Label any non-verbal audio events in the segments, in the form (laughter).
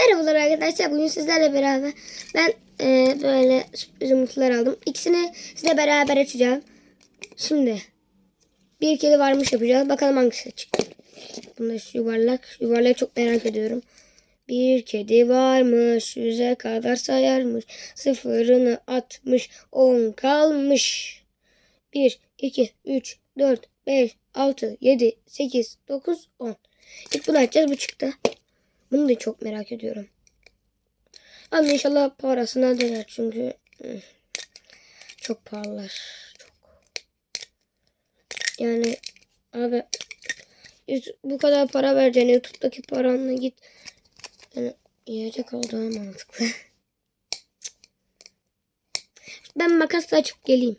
Merhabalar arkadaşlar. Bugün sizlerle beraber ben e, böyle yumurtalar aldım. İkisini size beraber açacağım. Şimdi bir kedi varmış yapacağız. Bakalım hangisi. Bunda şu yuvarlak. Yuvarlağı çok merak ediyorum. Bir kedi varmış. Yüze kadar sayarmış. Sıfırını atmış. On kalmış. 1, 2, 3, 4, 5, 6, 7, 8, 9, 10. İlk bunu açacağız. Bu çıktı. Bunu da çok merak ediyorum. Ama inşallah parasına değer çünkü hmm, çok pahalılar. Çok. Yani abi bu kadar para vereceğine YouTube'daki paranla git. Yani yiyecek daha mantıklı. (laughs) Ben makasla açıp geleyim.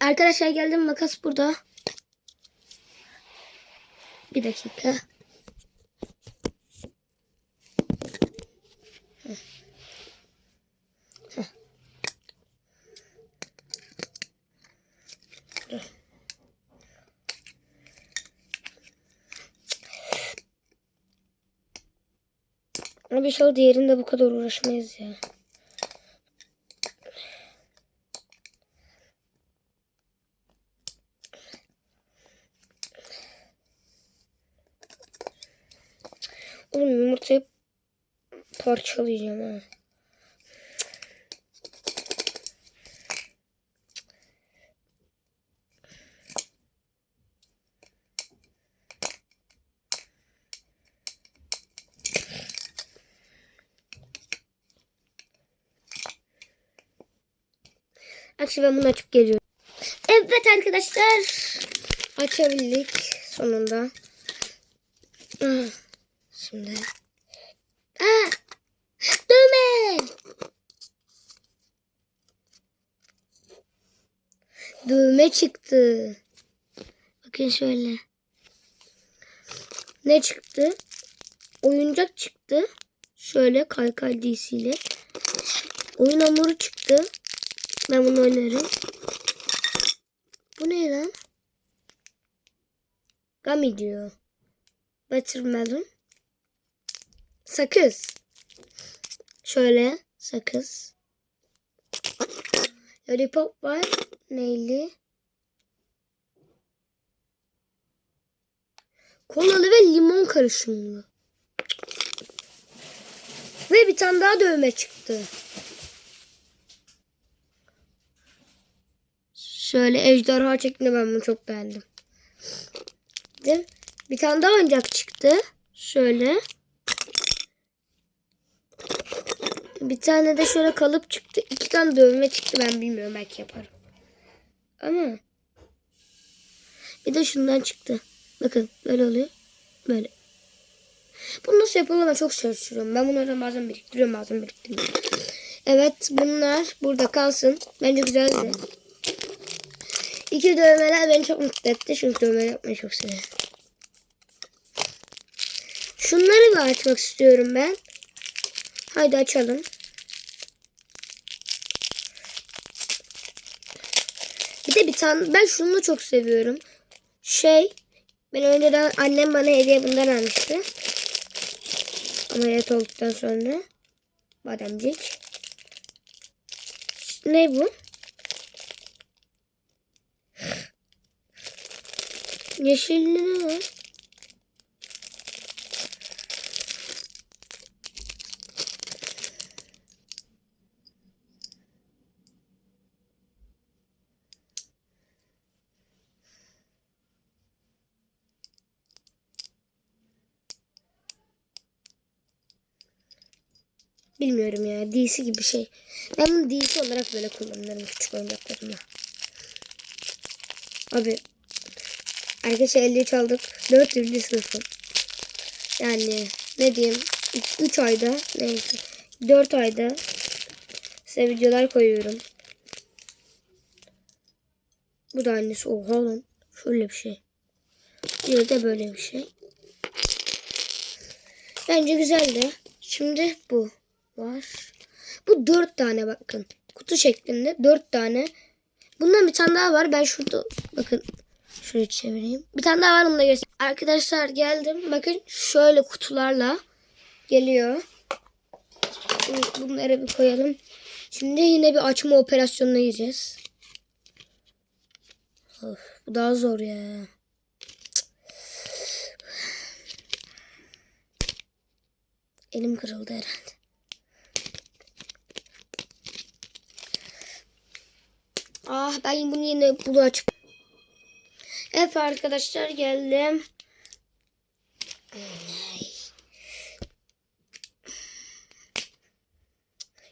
Arkadaşlar geldim makas burada. Bir dakika. Abi inşallah diğerinde bu kadar uğraşmayız ya. Oğlum yumurtayı parçalayacağım ha. Akşam ben bunu açıp geliyorum. Evet arkadaşlar. Açabildik sonunda. Ah, Şimdi. Aa! Düğme! Düğme çıktı. Bakın şöyle. Ne çıktı? Oyuncak çıktı. Şöyle kaykay DC ile. Oyun hamuru çıktı. Ben bunu oynarım. Bu ne lan? Gummy diyor. Watermelon. Sakız. Şöyle sakız. Lollipop var. Neyli? Kolalı ve limon karışımlı. Ve bir tane daha dövme çıktı. Şöyle ejderha şeklinde ben bunu çok beğendim. Bir tane daha oyuncak çıktı. Şöyle. Bir tane de şöyle kalıp çıktı. İki tane dövme çıktı. Ben bilmiyorum belki yaparım. Ama bir de şundan çıktı. Bakın böyle oluyor. Böyle. Bunu nasıl yapılır ben çok şaşırıyorum. Ben bunları bazen biriktiriyorum bazen biriktirmiyorum. Evet bunlar burada kalsın. Bence güzeldi. İki dövmeler beni çok mutlu etti. Çünkü dövme yapmayı çok seviyorum. Şunları da açmak istiyorum ben. Haydi açalım. Bir de bir tane ben şunu da çok seviyorum. Şey ben önceden annem bana hediye bundan almıştı. Ameliyat olduktan sonra bademcik. Ne bu? Yeşilli ne? Bilmiyorum ya. DC gibi bir şey. Ben bunu DC olarak böyle kullanırım küçük oyuncaklarımla. Abi Arkadaşlar 53 aldık. 4 türlü sınıfı. Yani ne diyeyim 3 ayda neyse 4 ayda size videolar koyuyorum. Bu da annesi. Oha lan. Şöyle bir şey. Bir de böyle bir şey. Bence güzeldi. Şimdi bu var. Bu dört tane bakın. Kutu şeklinde dört tane. Bundan bir tane daha var. Ben şurada bakın şöyle çevireyim. Bir tane daha var onu da göstereyim. Arkadaşlar geldim. Bakın şöyle kutularla geliyor. Bunları bir koyalım. Şimdi yine bir açma operasyonuna gireceğiz. Of, bu daha zor ya. Elim kırıldı herhalde. Ah ben bunu yine bunu açıp. Evet arkadaşlar geldim.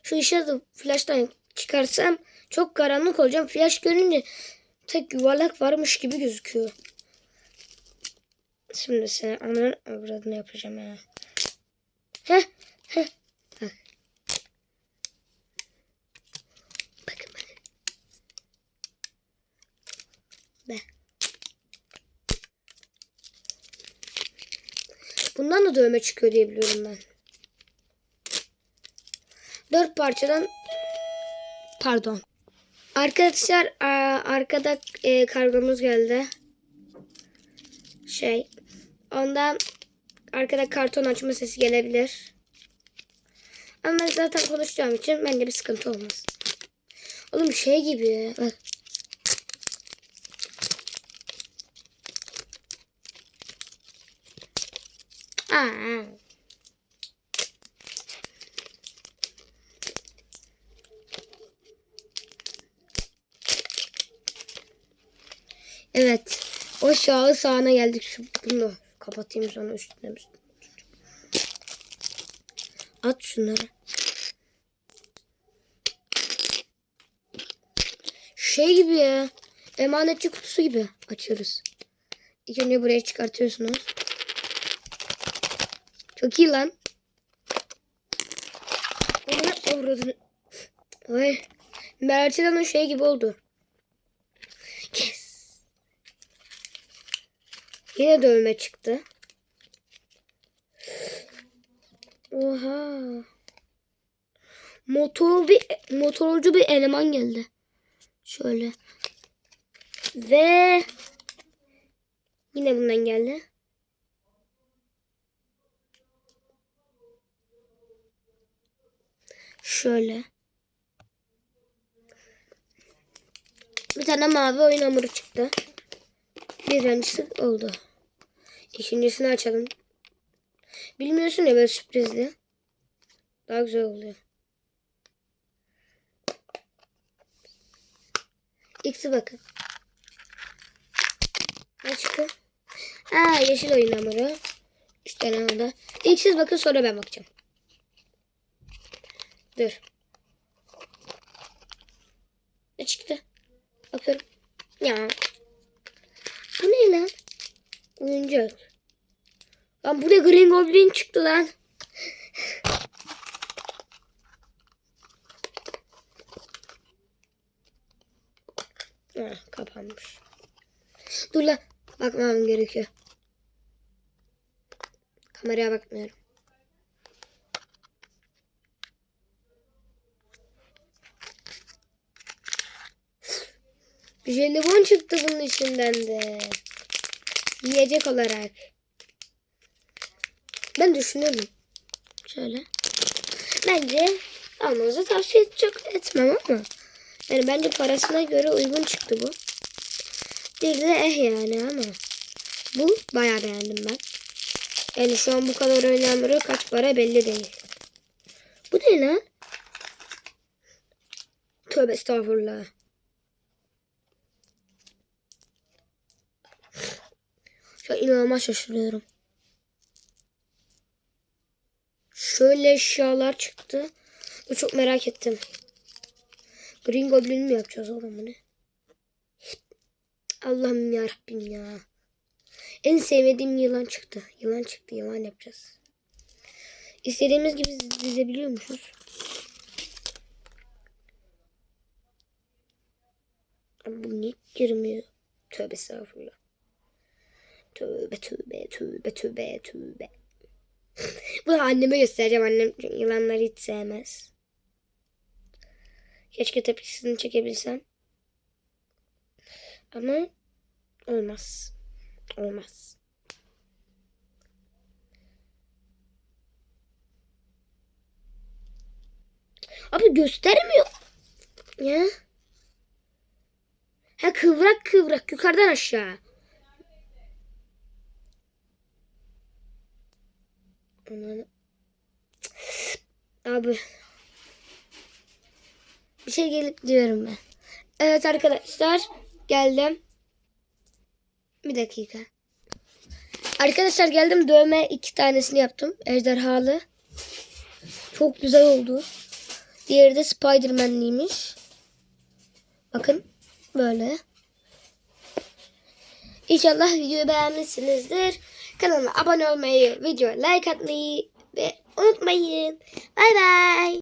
Şu ışığı flash'tan çıkarsam çok karanlık olacağım. Flash görünce tek yuvarlak varmış gibi gözüküyor. Şimdi sen ananın avradını yapacağım ha. Heh, heh. Bak. Bakın bakın. Be. Bundan da dövme çıkıyor diye biliyorum ben. Dört parçadan pardon. Arkadaşlar arkada e, kargomuz geldi. Şey ondan arkada karton açma sesi gelebilir. Ama zaten konuşacağım için bence bir sıkıntı olmaz. Oğlum şey gibi bak. Evet. O şahı sahne geldik. Şu bunu kapatayım sonra üstüne. üstüne. At şunları. Şey gibi ya. Emanetçi kutusu gibi açıyoruz. İlk önce buraya çıkartıyorsunuz. Çok iyi lan. Ona avradın. Ay. Mert'in şey gibi oldu. Yes. Yine dövme çıktı. Oha. Motor bir motorcu bir eleman geldi. Şöyle. Ve yine bundan geldi. Şöyle. Bir tane mavi oyun hamuru çıktı. Birincisi oldu. İkincisini açalım. Bilmiyorsun ya böyle sürprizli. Daha güzel oluyor. X'i bakın. Ne çıktı? Ha yeşil oyun hamuru. Üç tane oldu. X'iz bakın sonra ben bakacağım. Dur. Ne çıktı? Bakıyorum. Ya. Bu ne lan? Oyuncak. Lan bu da Green Goblin çıktı lan. Ha, kapanmış. Dur lan. Bakmam gerekiyor. Kameraya bakmıyorum. Jelibon çıktı bunun içinden de. Yiyecek olarak. Ben düşünüyorum. Şöyle. Bence almanızı tavsiye çok etmem ama. Yani bence parasına göre uygun çıktı bu. Bir de eh yani ama. Bu bayağı beğendim ben. Yani şu an bu kadar önemli kaç para belli değil. Bu ne lan? Tövbe estağfurullah. Şu an inanılmaz şaşırıyorum. Şöyle eşyalar çıktı. Bu çok merak ettim. Green Goblin mi yapacağız oğlum bunu? Allah'ım ya Rabbim ya. En sevmediğim yılan çıktı. Yılan çıktı. Yılan yapacağız. İstediğimiz gibi dizebiliyormuşuz. Bu niye girmiyor? Tövbe estağfurullah. Tövbe tövbe tövbe tövbe tövbe. Bunu anneme göstereceğim. Annem yılanları hiç sevmez. Keşke tepkisini çekebilsem. Ama olmaz. Olmaz. Abi göstermiyor. Ya. Ha kıvrak kıvrak yukarıdan aşağı. Ananı- Abi. Bir şey gelip diyorum ben. Evet arkadaşlar geldim. Bir dakika. Arkadaşlar geldim dövme iki tanesini yaptım. Ejderhalı. Çok güzel oldu. Diğeri de Spiderman'liymiş. Bakın böyle. İnşallah videoyu beğenmişsinizdir. Kanalıma abone olmayı, videoya like atmayı ve unutmayın. Bay bay.